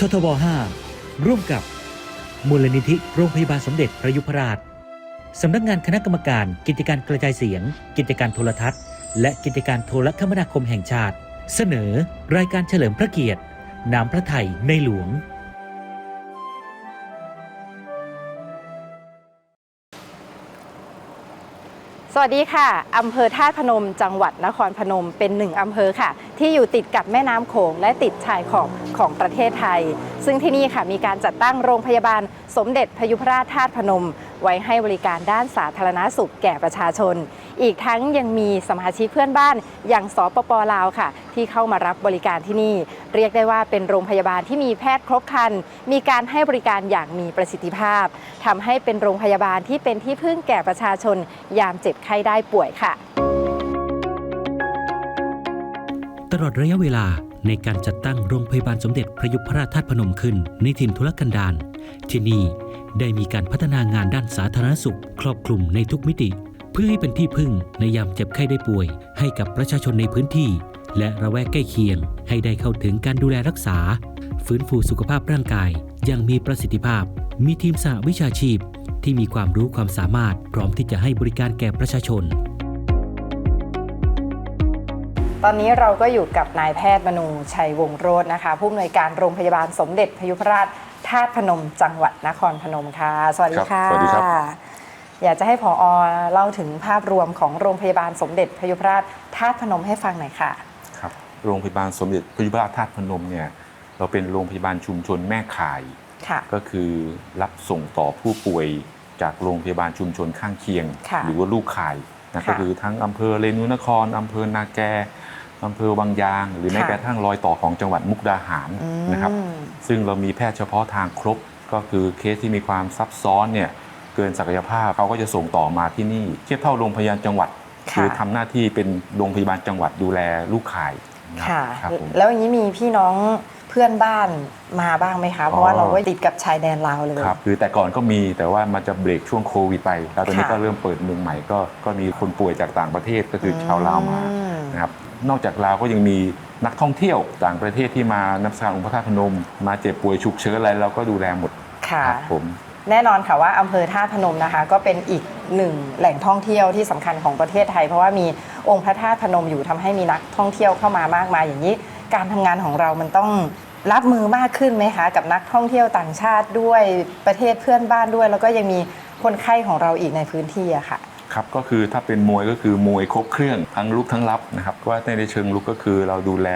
ททบ 5 ร่วมกับ มูลนิธิโรงพยาบาลสมเด็จพระยุพราช สำนักงานคณะกรรมการกิจการกระจายเสียง กิจการโทรทัศน์ และกิจการโทรคมนาคมแห่งชาติ เสนอรายการเฉลิมพระเกียรติ น้ำพระไทยในหลวง สวัสดีค่ะอำเภอท่าพนม จังหวัดนครพนม เป็นหนึ่งอำเภอค่ะ ที่อยู่ติดกับแม่น้ำโขงและติดชายขอบของประเทศไทย ซึ่งที่นี่ค่ะมีการจัดตั้งโรงพยาบาลสมเด็จพยุพราชธาตุพนม ไว้ให้บริการด้านสาธารณสุขแก่ประชาชน อีกทั้งยังมีสมาชิกเพื่อนบ้านอย่างสปปลาวค่ะ ที่เข้ามารับบริการที่นี่ เรียกได้ว่าเป็นโรงพยาบาลที่มีแพทย์ครบครัน มีการให้บริการอย่างมีประสิทธิภาพทำให้เป็นโรงพยาบาลที่เป็นที่พึ่งแก่ประชาชน ยามเจ็บไข้ได้ป่วยค่ะ ตลอดระยะเวลาในการจัดตั้งโรงพยาบาลสมเด็จพระยุพราชธาตุพนมขึ้นในถิ่นทุรกันดารที่นี่ ได้มีการพัฒนางานด้านสาธารณสุข ครอบคลุมในทุกมิติ เพื่อให้เป็นที่พึ่งในยามเจ็บไข้ได้ป่วย ให้กับประชาชนในพื้นที่ และระแวกใกล้เคียง ให้ได้เข้าถึงการดูแลรักษา ฟื้นฟูสุขภาพร่างกายอย่างมีประสิทธิภาพ มีทีมสหวิชาชีพ ที่มีความรู้ความสามารถ พร้อมที่จะให้บริการแก่ประชาชน ตอนนี้เราก็อยู่กับนายแพทย์มนูชัยวงศ์โรจน์นะคะ ผู้อำนวยการโรงพยาบาลสมเด็จพยุพราช ธาตุพนมจังหวัดนครพนมค่ะ สวัสดีค่ะครับสวัสดีครับ อยากจะให้ผอเล่าถึงภาพรวมของโรงพยาบาลสมเด็จพยุพราชธาตุพนมให้ฟังหน่อยค่ะ ครับ โรงพยาบาลสมเด็จพระยุพราชธาตุพนมเนี่ยเราเป็นโรงพยาบาลชุมชนแม่ข่ายค่ะก็คือรับส่งต่อผู้ป่วยจากโรงพยาบาลชุมชนข้างเคียงค่ะหรือว่าลูกข่ายนะค่ะก็คือทั้งอำเภอเรนูนครอำเภอนาแก อำเภอวังยาง หรือแม้ค่ะกระทั่งรอยต่อของจังหวัดมุกดาหารอืมนะครับ ซึ่งเรามีแพทย์เฉพาะทางครบก็คือเคสที่มีความซับซ้อนเนี่ยเกินศักยภาพเขาก็จะส่งต่อมาที่นี่ เทียบเท่าโรงพยาบาลจังหวัดค่ะอทำหน้าที่เป็นโรงพยาบาลจังหวัดดูแลลูกข่ายนะค่ะครับผมแล้วอย่างนี้มีพี่น้องเพื่อนบ้านมาบ้างไหมคะ เพราะว่าอ๋อเราก็ติดกับชายแดนลาวเลยครับคือแต่ก่อนก็มีแต่ว่ามันจะเบรกช่วงโควิดไป แล้วตอนนี้ค่ะก็เริ่มเปิดเมืองใหม่ก็ก็มีคนป่วยจากต่างประเทศก็คือชาวลาวมาอืมนะครับ นอกจากลาวก็ยังมีนักท่องเที่ยวต่างประเทศที่มานมัสการองค์พระธาตุพนม มาเจ็บป่วยฉุกเฉินอะไรเราก็ดูแลหมดค่ะครับผมแน่นอนค่ะว่าอำเภอท่าตุพนมนะคะ ก็เป็นอีกหนึ่งแหล่งท่องเที่ยวที่สำคัญของประเทศไทย เพราะว่ามีองค์พระธาตุพนมอยู่ทำให้มีนักท่องเที่ยวเข้ามามากมายอย่างนี้ การทำงานของเรามันต้องรับมือมากขึ้นไหมคะ กับนักท่องเที่ยวต่างชาติด้วยประเทศเพื่อนบ้านด้วย แล้วก็ยังมีคนไข้ของเราอีกในพื้นที่อะค่ะ ครับก็คือถ้าเป็นมวยก็คือมวยครบเครื่องทั้งลุกทั้งรับนะครับว่าในเชิงลุกก็คือเราดูแล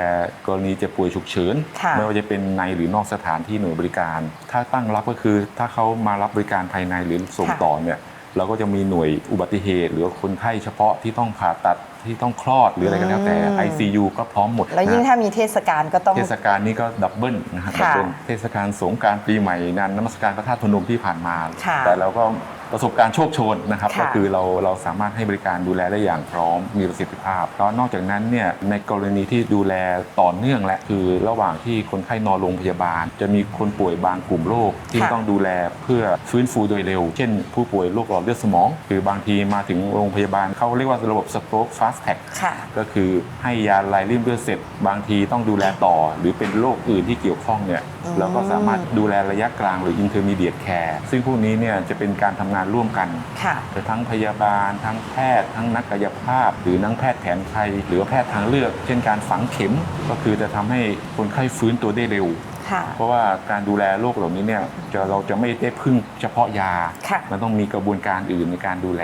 กรณีเจ็บป่วยฉุกเฉินค่ะไม่ว่าจะเป็นในหรือนอกสถานที่หน่วยบริการ ถ้าตั้งรับก็คือถ้าเขามารับบริการภายในหรือส่งค่ะต่อเนี่ยเราก็จะมีหน่วยอุบัติเหตุ หรือว่าคนไข้เฉพาะที่ต้องผ่าตัดที่ต้องคลอดหรืออะไรก็แล้วแต่อืม ICU ก็พร้อมหมด แล้วยิ่งนะถ้ามีเทศกาลก็ต้อง เทศกาลนี้ก็ดับเบิลนะครับค่ะดับเบิลเทศกาลสงกรารปีใหม่งานนมัสการพระธาตุพนมที่ผ่านมาค่ะแต่เราก็ ประสบการณ์โชคโชนนะครับค่ะก็คือเราเราสามารถให้บริการดูแลได้อย่างพร้อมมีประสิทธิภาพ แล้วนอกจากนั้นเนี่ยในกรณีที่ดูแลต่อเนื่องและคือระหว่างที่คนไข้นอนโรงพยาบาล จะมีคนป่วยบางกลุ่มโรคที่ค่ะต้องดูแลเพื่อฟื้นฟูโดยเร็ว เช่น ผู้ป่วยโรคหลอดเลือดสมอง คือบางทีมาถึงโรงพยาบาลเขาเรียกว่าระบบ stroke fast track ค่ะก็คือให้ยาลายริ่มเลือดเสร็จ บางทีต้องดูแลต่อ หรือเป็นโรคอื่นที่เกี่ยวข้องเนี่ยอืมเราก็สามารถดูแลระยะกลางหรือ intermediate care ซึ่งพวกนี้เนี่ยจะเป็นการทำงานร่วมกันค่ะจะทั้งพยาบาล ทั้งแพทย์ ทั้งนักกายภาพ หรือนักแพทย์แผนไทย หรือว่าแพทย์ทางเลือก เช่นการฝังเข็มก็คือจะทำให้คนไข้ฟื้นตัวได้เร็วค่ะเพราะว่าการดูแลโรคเหล่านี้เนี่ยจะเราจะไม่ได้พึ่งเฉพาะยาค่ะมันต้องมีกระบวนการอื่นในการดูแล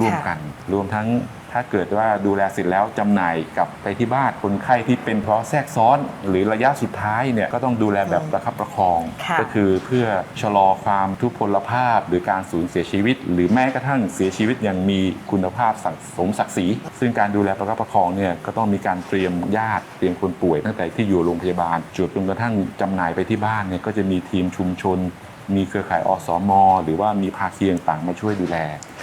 ร่วมกัน รวมทั้ง ถ้าเกิดว่าดูแลเสร็จแล้วจำหน่ายกลับไปที่บ้านคนไข้ที่เป็นเพราะแทรกซ้อน หรือระยะสุดท้ายเนี่ยก็ต้องดูแลแบบประคับประคองค่ะก็คือเพื่อชะลอความทุพพลภาพ หรือการสูญเสียชีวิต หรือแม้กระทั่งเสียชีวิตอย่างมีคุณภาพสสมศักดิ์ศรีซึ่งการดูแลประคับประคองเนี่ยก็ต้องมีการเตรียมญาติเตรียมคนป่วยตั้งแต่ที่อยู่โรงพยาบาลจนจนกระทั่งจำหน่ายไปที่บ้านเนี่ยก็จะมีทีมชุมชนมีเครือข่ายอสม หรือว่ามีภาคีต่างๆมาช่วยดูแล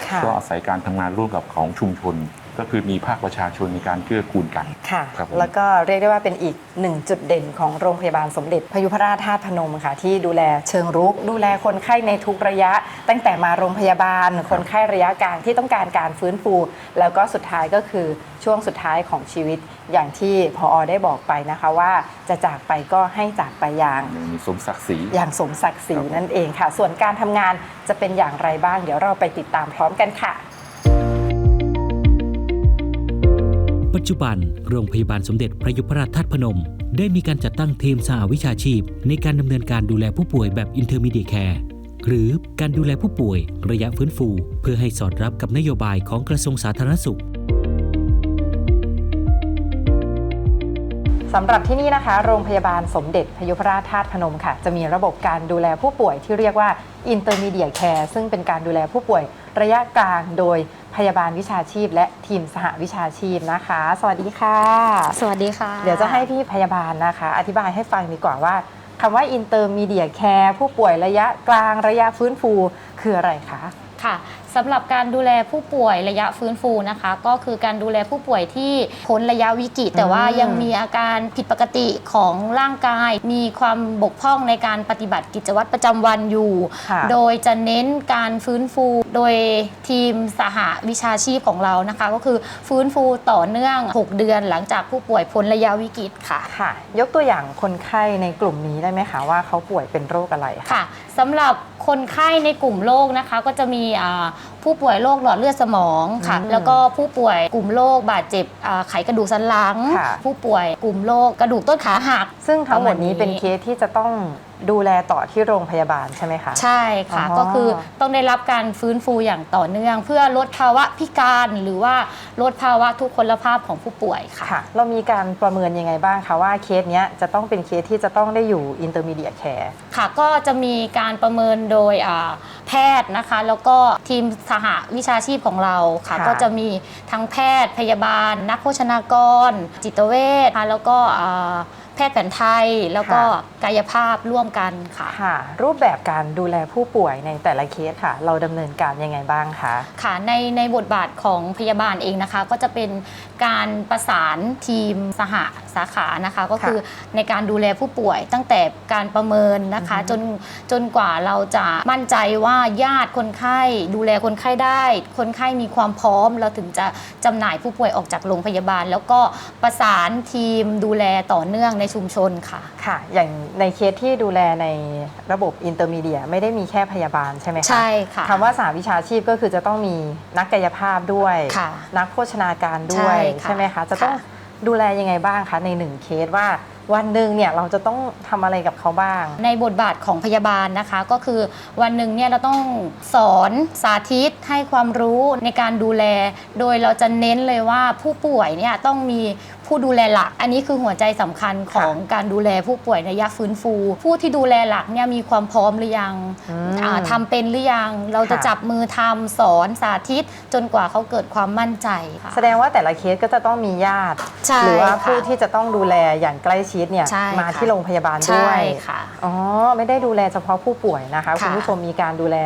ค่ะก็อาศัยการทำงานร่วมกับของชุมชน ก็คือมีภาคประชาชนในการเกื้อกูลกัน ค่ะ ครับผม แล้วก็เรียกได้ว่าเป็นอีกหนึ่งจุดเด่นของโรงพยาบาลสมเด็จพยุพราชธาตุพนมค่ะ ที่ดูแลเชิงรุก ดูแลคนไข้ในทุกระยะ ตั้งแต่มาโรงพยาบาล คนไข้ระยะกลางที่ต้องการการฟื้นฟู แล้วก็สุดท้ายก็คือช่วงสุดท้ายของชีวิตอย่างที่พอได้บอกไปนะคะว่าจะจากไปก็ให้จากไปอย่าง มีสมศักดิ์ศรี อย่างสมศักดิ์ศรีครับผม นั่นเองค่ะ ส่วนการทำงานจะเป็นอย่างไรบ้าง เดี๋ยวเราไปติดตามพร้อมกันค่ะ จจุบัน โรงพยาบาลสมเด็จพระยุพราชทัตพนม ได้มีการจัดตั้งทีมสหวิชาชีพ ในการดำเนินการดูแลผู้ป่วยแบบ Intermediate Care หรือการดูแลผู้ป่วยระยะฟื้นฟู เพื่อให้สอดรับกับนโยบายของกระทรวงสาธารณสุข สำหรับที่นี่นะคะ โรงพยาบาลสมเด็จพยุพราชธาตุพนมค่ะ จะมีระบบการดูแลผู้ป่วยที่เรียกว่า Intermediate Care ซึ่งเป็นการดูแลผู้ป่วยระยะกลางโดยพยาบาลวิชาชีพ และทีมสหวิชาชีพนะคะ สวัสดีค่ะ สวัสดีค่ะ เดี๋ยวจะให้พี่พยาบาลนะคะ อธิบายให้ฟังดีกว่าว่าคำว่า Intermediate Care ผู้ป่วยระยะกลางระยะฟื้นฟูคืออะไรคะค่ะ สำหรับการดูแลผู้ป่วยระยะฟื้นฟูนะคะ ก็คือการดูแลผู้ป่วยที่พ้นระยะวิกฤตแต่ว่ายังมีอาการผิดปกติของร่างกาย มีความบกพร่องในการปฏิบัติกิจวัตรประจำวันอยู่ ค่ะโดยจะเน้นการฟื้นฟูโดยทีมสหวิชาชีพของเรานะคะ ก็คือฟื้นฟูต่อเนื่อง 6 เดือนหลังจากผู้ป่วยพ้นระยะวิกฤตค่ะ ค่ะ ยกตัวอย่างคนไข้ในกลุ่มนี้ได้ไหมคะว่าเขาป่วยเป็นโรคอะไรคะ ค่ะสำหรับ คนไข้ในกลุ่มโรคนะคะ ก็จะมีอ่าผู้ป่วยโรคหลอดเลือดสมองค่ะอืมแล้วก็ผู้ป่วยกลุ่มโรคบาดเจ็บอ่าไขกระดูกสันหลังค่ะผู้ป่วยกลุ่มโรคกระดูกต้นขาหัก ซึ่งทั้งหมดนี้ประมาณนี้เป็นเคสที่จะต้อง ดูแลต่อที่โรงพยาบาลใช่ไหมคะ ใช่ค่ะ อ๋อก็คือต้องได้รับการฟื้นฟูอย่างต่อเนื่อง เพื่อลดภาวะพิการหรือว่าลดภาวะทุกพลภาพของผู้ป่วยค่ะ ค่ะ เรามีการประเมินยังไงบ้างคะว่าเคสเนี้ยจะต้องเป็นเคสที่จะต้องได้อยู่ intermediate care ค่ะก็จะมีการประเมินโดยอ่าแพทย์นะคะ แล้วก็ทีมสหวิชาชีพของเราค่ะ ค่ะก็จะมีทั้งแพทย์พยาบาล นักโภชนากร จิตเวชค่ะแล้วก็อ่าแพทย์แผนไทย แล้วก็กายภาพร่วมกันค่ะ ค่ะ รูปแบบการดูแลผู้ป่วยในแต่ละเคสค่ะ เราดำเนินการยังไงบ้างคะ ค่ะในในบทบาทของพยาบาลเองนะคะ ก็จะเป็นการประสานทีมสหสาขานะคะ ก็คือในการดูแลผู้ป่วยตั้งแต่การประเมินนะคะอือฮึจนจนกว่าเราจะมั่นใจว่าญาติคนไข้ดูแลคนไข้ได้ คนไข้มีความพร้อม เราถึงจะจำหน่ายผู้ป่วยออกจากโรงพยาบาล แล้วก็ประสานทีมดูแลต่อเนื่องในชุมชนค่ะค่ะ อย่างในเคสที่ดูแลในระบบ intermediate ไม่ได้มีแค่พยาบาลใช่ไหมคะใช่ค่ะคำว่าสาวิชาชีพก็คือจะต้องมีนักกายภาพด้วยค่ะนักโภชนาการด้วยใช่ค่ะไหมคะจะต้องค่ะ ดูแลยังไงบ้างคะในหนึ่งเคสว่าวันหนึ่งเนี่ยเราจะต้องทำอะไรกับเขาบ้าง ในบทบาทของพยาบาลนะคะ ก็คือวันหนึ่งเนี่ยเราต้องสอนสาธิตให้ความรู้ในการดูแล โดยเราจะเน้นเลยว่าผู้ป่วยเนี่ยต้องมี ผู้ดูแลหลัก อันนี้คือหัวใจสำคัญของการดูแลผู้ป่วยระยะฟื้นฟู ผู้ที่ดูแลหลักเนี่ยมีความพร้อมหรือยังอืมอ่าทำเป็นหรือยัง เราจะค่ะจับมือทำสอนสาธิตจนกว่าเขาเกิดความมั่นใจค่ะแสดงว่าแต่ละเคสก็จะต้องมีญาติใช่หรือว่าค่ะผู้ที่จะต้องดูแลอย่างใกล้ชิดเนี่ยใช่มาค่ะที่โรงพยาบาลด้ใช่วยค่ะอ๋อไม่ได้ดูแลเฉพาะผู้ป่วยนะคะค่ะคุณผู้ชมมีการดูแล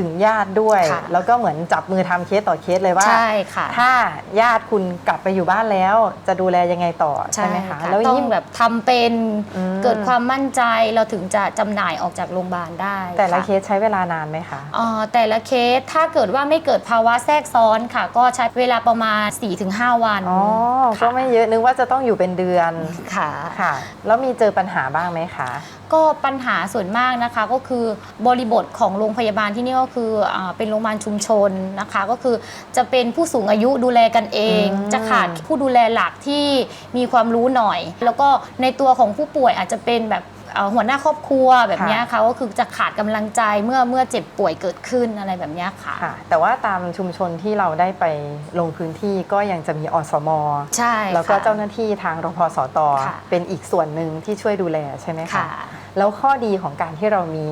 ถึงญาติด้วย ค่ะแล้วก็เหมือนจับมือทำเคสต่อเคสเลยว่าใช่ค่ะ ถ้าญาติคุณกลับไปอยู่บ้านแล้ว จะดูแลยังไงต่อใช่ไหมคะค่ะแล้วต้องยิ่ง แบบทำเป็นอืม เกิดความมั่นใจเราถึงจะจำหน่ายออกจากโรงพยาบาลได้แต่ละค่เคสใช้เวลานานไหมคะ เอ่อแต่ละเคสถ้าเกิดว่าไม่เกิดภาวะแทรกซ้อนค่ะ ก็ใช้เวลาประมาณ 4-5 วันอ๋อ ก็ไม่เยอะนึกว่าจะต้องอยู่เป็นเดือนค่ะ ค่ะ แล้วมีเจอปัญหาบ้างไหมคะ ก็ปัญหาส่วนมากนะคะก็คือบริบทของโรงพยาบาลที่นี่ก็คืออาเป็นโรงพยาบาลชุมชนนะคะ ก็คือจะเป็นผู้สูงอายุดูแลกันเองอืมจะขาดผู้ดูแลหลักที่มีความรู้หน่อย แล้วก็ในตัวของผู้ป่วยอาจจะเป็นแบบเอ่อหัวหน้าครอบครัวแบบเนี้ยค่ะก็คือจะขาดกำลังใจเมื่อเมื่อเจ็บป่วยเกิดขึ้นอะไรแบบเนี้ยค่ะค่ะ แต่ว่าตามชุมชนที่เราได้ไปลงพื้นที่ก็ยังจะมีอสมใช่แล้วก็ค่ะเจ้าหน้าที่ทางรพสตค่ะเป็นอีกส่วนหนึ่งที่ช่วยดูแลใช่ไหมคะค่ะแล้วข้อดีของการที่เรามี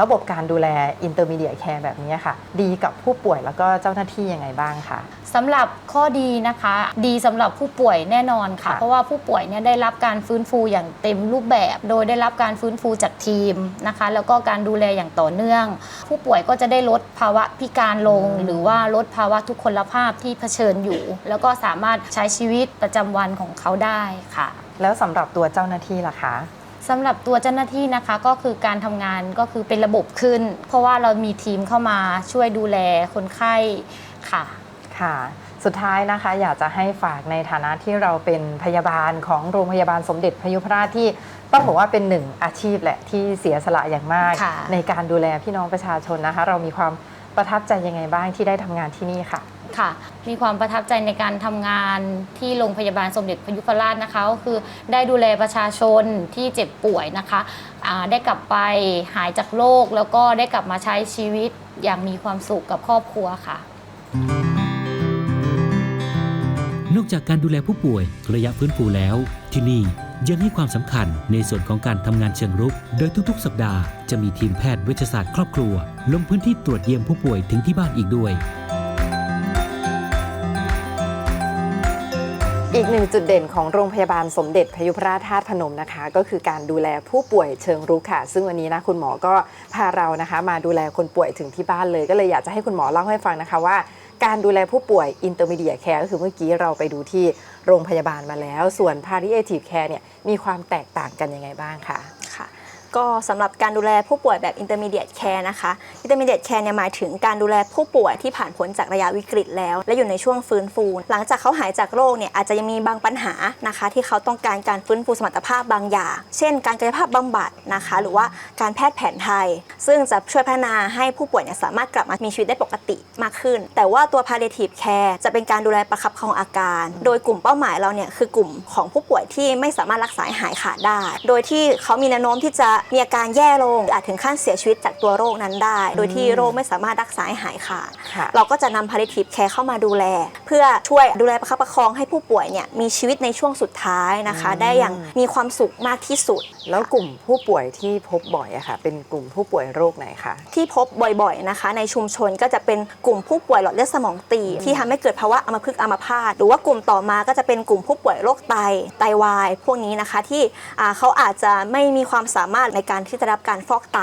ระบบการดูแลอินเตอร์มีเดียแคร์แบบนี้ค่ะ ดีกับผู้ป่วยแล้วก็เจ้าหน้าที่ยังไงบ้างคะ สำหรับข้อดีนะคะ ดีสำหรับผู้ป่วยแน่นอนค่ะ ค่ะเพราะว่าผู้ป่วยเนี่ยได้รับการฟื้นฟูอย่างเต็มรูปแบบ โดยได้รับการฟื้นฟูจากทีมนะคะ แล้วก็การดูแลอย่างต่อเนื่อง ผู้ป่วยก็จะได้ลดภาวะพิการลง หรือว่าลดภาวะทุกพลภาพที่เผชิญอยู่ แล้วก็สามารถใช้ชีวิตประจำวันของเขาได้ค่ะ แล้วสำหรับตัวเจ้าหน้าที่ล่ะคะ สำหรับตัวเจ้าหน้าที่นะคะก็คือการทำงานก็คือเป็นระบบขึ้น เพราะว่าเรามีทีมเข้ามาช่วยดูแลคนไข้ค่ะ ค่ะ สุดท้ายนะคะ อยากจะให้ฝากในฐานะที่เราเป็นพยาบาลของโรงพยาบาลสมเด็จพยุพราชที่ต้องบอกว่าเป็นหนึ่งอาชีพแหละที่เสียสละอย่างมากค่ะในการดูแลพี่น้องประชาชนนะคะ เรามีความประทับใจยังไงบ้างที่ได้ทำงานที่นี่ค่ะ ค่ะ มีความประทับใจในการทำงานที่โรงพยาบาลสมเด็จพยุพราชนะคะก็คือได้ดูแลประชาชนที่เจ็บป่วยนะคะได้กลับไปหายจากโรคแล้วก็ได้กลับมาใช้ชีวิตอย่างมีความสุขกับครอบครัวค่ะ นอกจากการดูแลผู้ป่วยระยะฟื้นฟูแล้ว ที่นี่ยังให้ความสำคัญในส่วนของการทำงานเชิงรุก โดยทุกๆ สัปดาห์จะมีทีมแพทย์เวชศาสตร์ครอบครัว ลงพื้นที่ตรวจเยี่ยมผู้ป่วยถึงที่บ้านอีกด้วย อีกหนึ่งจุดเด่นของโรงพยาบาลสมเด็จพยุพราชธาตุพนมนะคะ ก็คือการดูแลผู้ป่วยเชิงรุกค่ะ ซึ่งวันนี้นะคุณหมอก็พาเรานะคะ มาดูแลคนป่วยถึงที่บ้านเลย ก็เลยอยากจะให้คุณหมอเล่าให้ฟังนะคะว่า การดูแลผู้ป่วยอินเตอร์มีเดียแคร์ก็คือเมื่อกี้เราไปดูที่โรงพยาบาลมาแล้ว ส่วนพาริเอทีฟแคร์เนี่ยมีความแตกต่างกันยังไงบ้างคะ ก็สำหรับการดูแลผู้ป่วยแบบ intermediate care นะคะ intermediate care เนี่ยหมายถึงการดูแลผู้ป่วยที่ผ่านพ้นจากระยะวิกฤตแล้ว และอยู่ในช่วงฟื้นฟู หลังจากเขาหายจากโรคเนี่ยอาจจะยังมีบางปัญหานะคะ ที่เขาต้องการการฟื้นฟูสมรรถภาพบางอย่าง เช่น การกายภาพบำบัดนะคะ หรือว่าการแพทย์แผนไทย ซึ่งจะช่วยพัฒนาให้ผู้ป่วยเนี่ยสามารถกลับมามีชีวิตได้ปกติมากขึ้น แต่ว่าตัว palliative care จะเป็นการดูแลประคับประคองอาการ โดยกลุ่มเป้าหมายเราเนี่ยคือกลุ่มของผู้ป่วยที่ไม่สามารถรักษาหายขาดได้ โดยที่เขามีแนวโน้มที่จะมีอาการแย่ลงอาจถึงขั้นเสียชีวิตจากตัวโรคนั้นได้ โดยที่โรคไม่สามารถรักษาให้หายขาดค่ะเราก็จะนำ palliative care เข้ามาดูแล เพื่อช่วยดูแลประคับประคองให้ผู้ป่วยเนี่ยมีชีวิตในช่วงสุดท้ายนะคะอืมได้อย่างมีความสุขมากที่สุด แล้วกลุ่มผู้ป่วยที่พบบ่อยอะค่ะ เป็นกลุ่มผู้ป่วยโรคไหนคะที่พบบ่อยๆนะคะ ในชุมชนก็จะเป็นกลุ่มผู้ป่วยหลอดเลือดสมองตีบที่ทำให้เกิดภาวะอัมพฤกษ์อัมพาตหรือว่ากลุ่มต่อมาก็จะเป็นกลุ่มผู้ป่วยโรคไตไตวาย พวกนี้นะคะที่อ่าเขาอาจจะไม่มีความสามารถในการที่จะรับการฟอกไต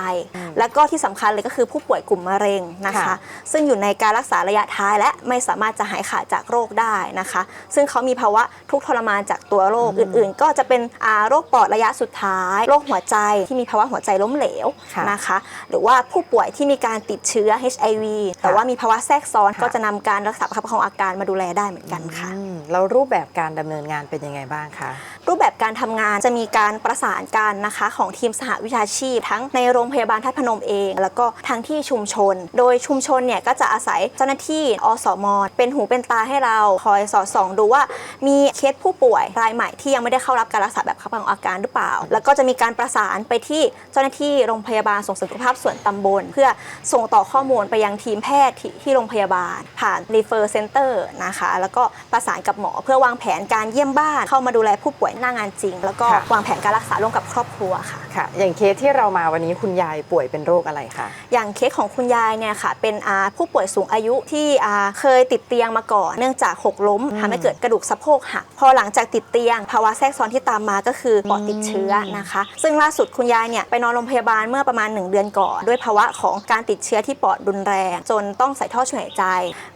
และก็ที่สำคัญเลยก็คือผู้ป่วยกลุ่มมะเร็งนะคะค่ะซึ่งอยู่ในการรักษาระยะท้ายและไม่สามารถจะหายขาดจากโรคได้นะคะ ซึ่งเขามีภาวะทุกข์ทรมานจากตัวโรคอื่น ๆ ก็จะเป็นอ่าโรคปอดระยะสุดท้าย โรคหัวใจที่มีภาวะหัวใจล้มเหลวค่ะนะคะ หรือว่าผู้ป่วยที่มีการติดเชื้อ HIV แต่ว่ามีภาวะแทรกซ้อนค่ะก็จะนำการรักษาประคับประคองอาการมาดูแลได้เหมือนกันค่ะอืมแล้วรูปแบบการดำเนินงานเป็นยังไงบ้างคะรูปแบบการทำงานจะมีการประสานกันนะคะของทีมสหวิชาชีพ ทั้งในโรงพยาบาลทัดพนมเอง แล้วก็ทั้งที่ชุมชน โดยชุมชนเนี่ยก็จะอาศัยเจ้าหน้าที่อสมเป็นหูเป็นตาให้เราคอยสอดส่องดูว่ามีเคสผู้ป่วยรายใหม่ที่ยังไม่ได้เข้ารับการรักษาแบบคับประคองอาการหรือเปล่า แล้วก็จะมีการประสานไปที่เจ้าหน้าที่โรงพยาบาลส่งเสริมสุขภาพส่วนตำบล เพื่อส่งต่อข้อมูลไปยังทีมแพทย์ที่ที่โรงพยาบาล ผ่าน refer center นะคะ แล้วก็ประสานกับหมอเพื่อวางแผนการเยี่ยมบ้านเข้ามาดูแลผู้ป่วยหน้างานจริง แล้วก็ค่ะวางแผนการรักษาร่วมกับครอบครัวค่ะค่ะอย่างเคสที่เรามาวันนี้คุณยายป่วยเป็นโรคอะไรคะอย่างเคสของคุณยายเนี่ยค่ะเป็นอ่าผู้ป่วยสูงอายุที่อ่าเคยติดเตียงมาก่อนเนื่องจากหกล้มอืมทำให้เกิดกระดูกสะโพกหักพอหลังจากติดเตียง ภาวะแทรกซ้อนที่ตามมาก็คือปอดติดเชื้อนะคะ ซึ่งล่าสุดคุณยายเนี่ยไปนอนโรงพยาบาลเมื่อประมาณ 1 เดือนก่อน ด้วยภาวะของการติดเชื้อที่ปอดรุนแรง จนต้องใส่ท่อช่วยหายใจ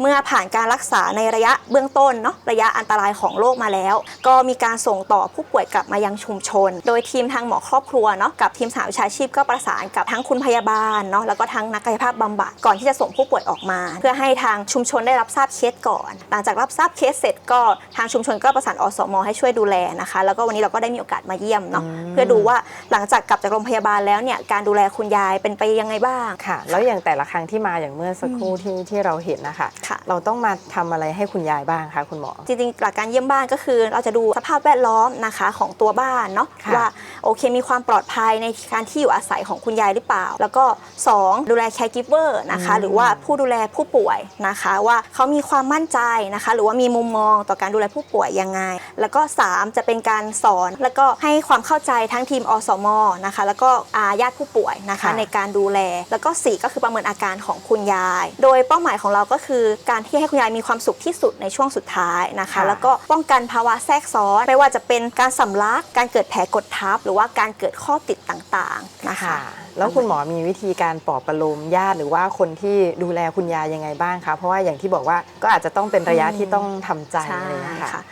เมื่อผ่านการรักษาในระยะเบื้องต้นเนาะระยะอันตรายของโรคมาแล้ว ก็มีการส่งต่อผู้ป่วยกลับมายังชุมชน โดยทีมทางหมอครอบครัวเนาะกับทีมสหวิชาชีพก็ประสานกับทั้งคุณพยาบาลเนาะแล้วก็ทั้งนักกายภาพบำบัดก่อนที่จะส่งผู้ป่วยออกมา เพื่อให้ทางชุมชนได้รับทราบเคสก่อน หลังจากรับทราบเคสเสร็จก็ทางชุมชนก็ประสานอสม ให้ช่วยดูแลนะคะ แล้วก็วันนี้เราก็ได้มีโอกาสมาเยี่ยมเนาะอืมเพื่อดูว่าหลังจากกลับจากโรงพยาบาลแล้วเนี่ยการดูแลคุณยายเป็นไปยังไงบ้างค่ะ แล้วอย่างแต่ละครั้งที่มาอย่างเมื่อสักครู่ที่ที่เราเห็นนะคะค่ะเราต้องมาทำอะไรให้คุณยายบ้างคะคุณหมอ จริงๆหลักการเยี่ยมบ้านก็คือ เราจะดูสภาพแวดล้อมนะคะของตัวบ้านเนาะค่ะว่าโอเคมีความปลอดภัยในการที่อยู่อาศัยของคุณยายหรือเปล่า แล้วก็ 2 ดูแลแคร์กิฟเวอร์นะคะอืมหรือว่าผู้ดูแลผู้ป่วยนะคะ ว่าเขามีความมั่นใจนะคะ หรือว่ามีมุมมองต่อการดูแลผู้ป่วยยังไง แล้วก็ 3 จะเป็นการสอนแล้วก็ให้ความเข้าใจทั้งทีมอสมนะคะ แล้วก็อาญาติผู้ป่วยนะคะค่ะในการดูแล แล้วก็ 4 ก็คือประเมินอาการของคุณยาย โดยเป้าหมายของเราก็คือ การที่ให้คุณยายมีความสุขที่สุดในช่วงสุดท้ายนะคะค่ะแล้วก็ป้องกันภาวะแทรกซ้อนไม่ว่าจะเป็นการสำลักการเกิดแผลกดทับ หรือว่าการเกิดข้อติดต่างๆนะคะค่ะแล้วคุณหมอมีวิธีการปลอบประโลมญาติหรือว่าคนที่ดูแลคุณยายยังไงบ้างคะเพราะว่าอย่างที่บอกว่าก็อาจจะต้องเป็นระยะที่ต้องทำใจใช่อะไรอย่างเลยค่ะค่ะ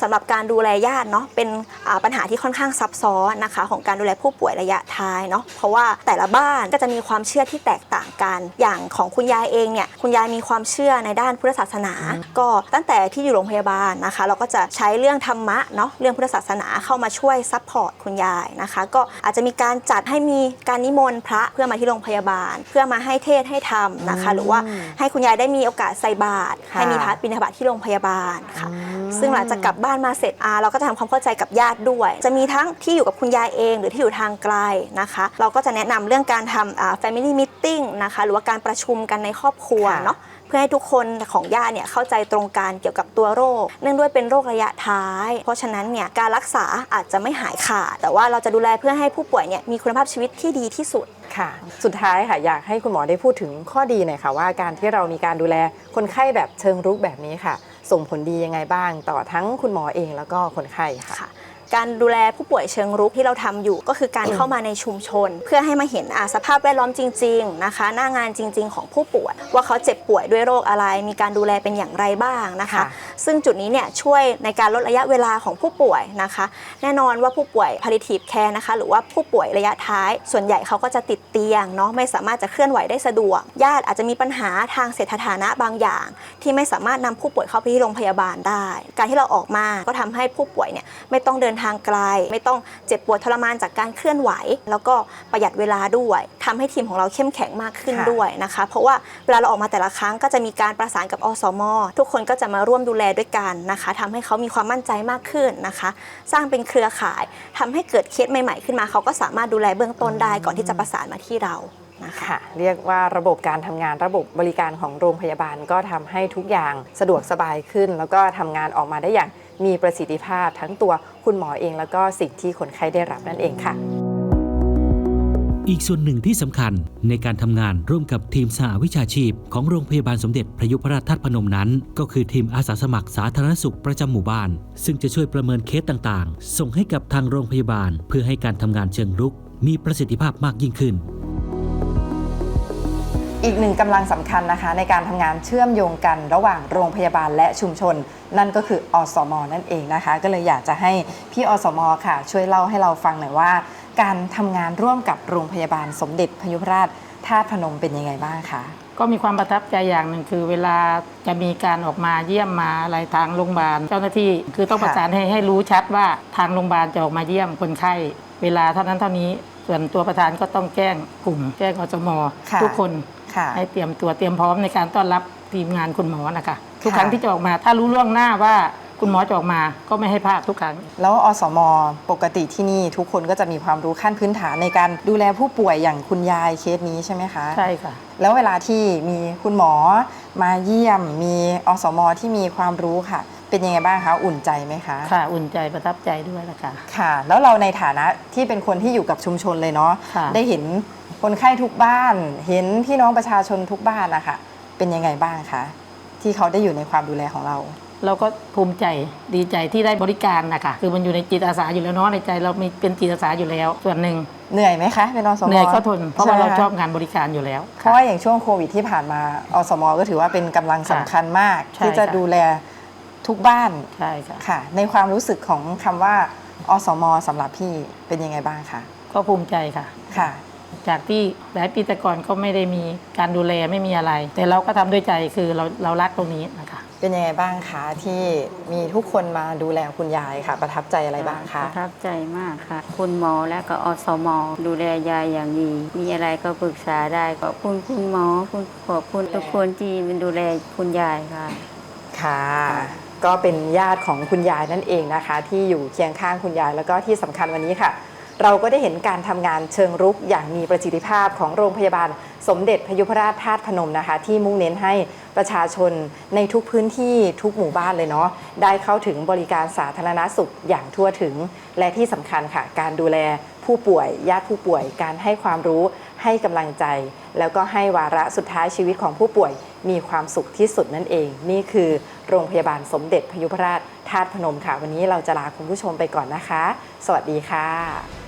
สำหรับการดูแลญาติเนาะเป็นอ่าปัญหาที่ค่อนข้างซับซ้อนนะคะ ของการดูแลผู้ป่วยระยะท้ายเนาะเพราะว่าแต่ละบ้านก็จะมีความเชื่อที่แตกต่างกัน อย่างของคุณยายเองเนี่ยคุณยายมีความเชื่อในด้านพุทธศาสนา ก็ตั้งแต่ที่อยู่โรงพยาบาลนะคะ เราก็จะใช้เรื่องธรรมะเนาะเรื่องพุทธศาสนาเข้ามาช่วยซัพพอร์ตคุณยายนะคะ ก็อาจจะมีการจัดให้มีการนิมนต์พระเพื่อมาที่โรงพยาบาล เพื่อมาให้เทศน์ให้ธรรมนะคะ หรือว่าให้คุณยายได้มีโอกาสใส่บาตรค่ะให้มีพระบิณฑบาตที่โรงพยาบาลค่ะอืมซึ่งหลังจากกลับบ้านมาเสร็จอาเราก็จะทำความเข้าใจกับญาติด้วย จะมีทั้งที่อยู่กับคุณยายเอง หรือที่อยู่ทางไกลนะคะ เราก็จะแนะนำเรื่องการทำอ่า family meeting นะคะ หรือว่าการประชุมกันในครอบครัวค่ะ เนาะ เพื่อให้ทุกคนของญาติเนี่ยเข้าใจตรงกันเกี่ยวกับตัวโรค เนื่องด้วยเป็นโรคระยะท้าย เพราะฉะนั้นเนี่ยการรักษาอาจจะไม่หายขาดแต่ว่าเราจะดูแลเพื่อให้ผู้ป่วยเนี่ยมีคุณภาพชีวิตที่ดีที่สุด ค่ะ สุดท้ายค่ะ อยากให้คุณหมอได้พูดถึงข้อดีหน่อยค่ะ ว่าการที่เรามีการดูแลคนไข้แบบเชิงรุกแบบนี้ค่ะ ส่งผลดียังไงบ้าง ต่อทั้งคุณหมอเองแล้วก็คนไข้ค่ะ การดูแลผู้ป่วยเชิงรุกที่เราทำอยู่ ก็คือการเข้ามาในชุมชน เพื่อให้มาเห็นอ่าสภาพแวดล้อมจริง ๆนะคะ หน้างานจริง ๆ ของผู้ป่วยว่าเขาเจ็บป่วยด้วยโรคอะไร มีการดูแลเป็นอย่างไรบ้างนะคะค่ะซึ่งจุดนี้เนี่ยช่วยในการลดระยะเวลาของผู้ป่วยนะคะ แน่นอนว่าผู้ป่วย palliative care นะคะ หรือว่าผู้ป่วยระยะท้าย ส่วนใหญ่เขาก็จะติดเตียงเนาะไม่สามารถจะเคลื่อนไหวได้สะดวก ญาติอาจจะมีปัญหาทางเศรษฐฐานะบางอย่าง ที่ไม่สามารถนำผู้ป่วยเข้าไปที่โรงพยาบาลได้ การที่เราออกมาก็ทำให้ผู้ป่วยเนี่ยไม่ต้องเดินทางไกล ไม่ต้องเจ็บปวดทรมานจากการเคลื่อนไหว แล้วก็ประหยัดเวลาด้วยทำให้ทีมของเราเข้มแข็งมากขึ้นค่ะด้วยนะคะ เพราะว่าเวลาเราออกมาแต่ละครั้งก็จะมีการประสานกับอสม ทุกคนก็จะมาร่วมดูแลด้วยกันนะคะทำให้เขามีความมั่นใจมากขึ้นนะคะ สร้างเป็นเครือข่ายทำให้เกิดเคสใหม่ๆขึ้นมาเขาก็สามารถดูแลเบื้องต้นได้ก่อนที่จะประสานมาที่เรานะคะค่ะเรียกว่าระบบการทำงานระบบบริการของโรงพยาบาลก็ทำให้ทุกอย่างสะดวกสบายขึ้น แล้วก็ทำงานออกมาได้อย่างมีประสิทธิภาพทั้งตัว คุณหมอเองแล้วก็สิ่งที่คนไข้ได้รับนั่นเองค่ะ อีกส่วนหนึ่งที่สำคัญในการทำงานร่วมกับทีมสหวิชาชีพ ของโรงพยาบาลสมเด็จพระยุพราชธาตุพนมนั้น ก็คือทีมอาสาสมัครสาธารณสุขประจำหมู่บ้าน ซึ่งจะช่วยประเมินเคสต่างๆ ส่งให้กับทางโรงพยาบาล เพื่อให้การทำงานเชิงรุก มีประสิทธิภาพมากยิ่งขึ้น อีกหนึ่งกำลังสำคัญนะคะ ในการทำงานเชื่อมโยงกันระหว่างโรงพยาบาลและชุมชน นั่นก็คืออสม นั่นเองนะคะ ก็เลยอยากจะให้พี่อสมค่ะ ช่วยเล่าให้เราฟังหน่อยว่า การทำงานร่วมกับโรงพยาบาลสมเด็จพยุพราชธาตุพนมเป็นยังไงบ้างคะก็มีความประทับใจอย่างหนึ่งคือเวลาจะมีการออกมาเยี่ยมมาอะไรทางโรงพยาบาลเจ้าหน้าที่ คือต้องค่ะประสานให้ให้รู้ชัดว่าทางโรงพยาบาลจะออกมาเยี่ยมคนไข้เวลาเท่านั้นเท่านี้ส่วนตัวประธานก็ต้องแจ้งกลุ่ม แจ้งอสมค่ะทุกคน ค่ะ ให้เตรียมตัวเตรียมพร้อมในการต้อนรับทีมงานคุณหมอนะคะ ทุกค่ะครั้งที่จะออกมา ถ้ารู้ล่วงหน้าว่าคุณหมอจะออกมาก็ไม่ให้พลาดทุกครั้ง แล้วอสมปกติที่นี่ทุกคนก็จะมีความรู้ขั้นพื้นฐานในการดูแลผู้ป่วยอย่างคุณยายเคสนี้ใช่ไหมคะใช่ค่ะ แล้วเวลาที่มีคุณหมอมาเยี่ยม มีอสมที่มีความรู้ค่ะ เป็นยังไงบ้างคะอุ่นใจไหมคะ ค่ะอุ่นใจประทับใจด้วยละค่ะ ค่ะ แล้วเราในฐานะที่เป็นคนที่อยู่กับชุมชนเลยเนาะค่ะ ได้เห็นคนไข้ทุกบ้าน เห็นพี่น้องประชาชนทุกบ้านนะคะเป็นยังไงบ้างคะที่เขาได้อยู่ในความดูแลของเรา เราก็ภูมิใจดีใจที่ได้บริการนะคะคือมันอยู่ในจิตอาสาอยู่แล้วเนาะในใจเรามีเป็นจิตอาสาอยู่แล้ว ส่วนหนึ่งเหนื่อยไหมคะเป็นอสมเหนื่อยก็ทนเพราะว่าใไหมเราคะชอบงานบริการอยู่แล้ว เพราะว่าอย่างช่วงโควิดที่ผ่านมาอสมก็ถือว่าเป็นกำลังสำคัญมาก ใช่ที่จะค่ะดูแล ทุกบ้านใช่ค่ะค่ะ ในความรู้สึกของคำว่าอสมสำหรับพี่เป็นยังไงบ้างคะก็ภูมิใจค่ะค่ะ จากที่หลายปีแต่ก่อนก็ไม่ได้มีการดูแลไม่มีอะไร แต่เราก็ทำด้วยใจคือเราเรารักตรงนี้นะคะเป็นยังไงบ้างคะที่มีทุกคนมาดูแลคุณยายค่ะ ประทับใจอะไรบ้างคะประทับใจมากค่ะ คุณหมอและก็อสม ดูแลยายอย่างดี มีอะไรก็ปรึกษาได้ขอบคุณคุณหมอคุณขอบคุณทุกคนที่มันดูแลคุณยายค่ะ ค่ะ ก็เป็นญาติของคุณยายนั่นเองนะคะ ที่อยู่เคียงข้างคุณยาย แล้วก็ที่สำคัญวันนี้ค่ะ เราก็ได้เห็นการทำงานเชิงรุกอย่างมีประสิทธิภาพของโรงพยาบาล สมเด็จพยุพราชธาตุพนมนะคะ ที่มุ่งเน้นให้ประชาชนในทุกพื้นที่ทุกหมู่บ้านเลยเนาะได้เข้าถึงบริการสาธารณสุขอย่างทั่วถึง และที่สำคัญค่ะ การดูแลผู้ป่วยญาติผู้ป่วยการให้ความรู้ ให้กำลังใจ แล้วก็ให้วาระสุดท้ายชีวิตของผู้ป่วยมีความสุขที่สุดนั่นเอง นี่คือโรงพยาบาลสมเด็จพยุพราชธาตุพนมค่ะ วันนี้เราจะลาคุณผู้ชมไปก่อนนะคะ สวัสดีค่ะจ้ะ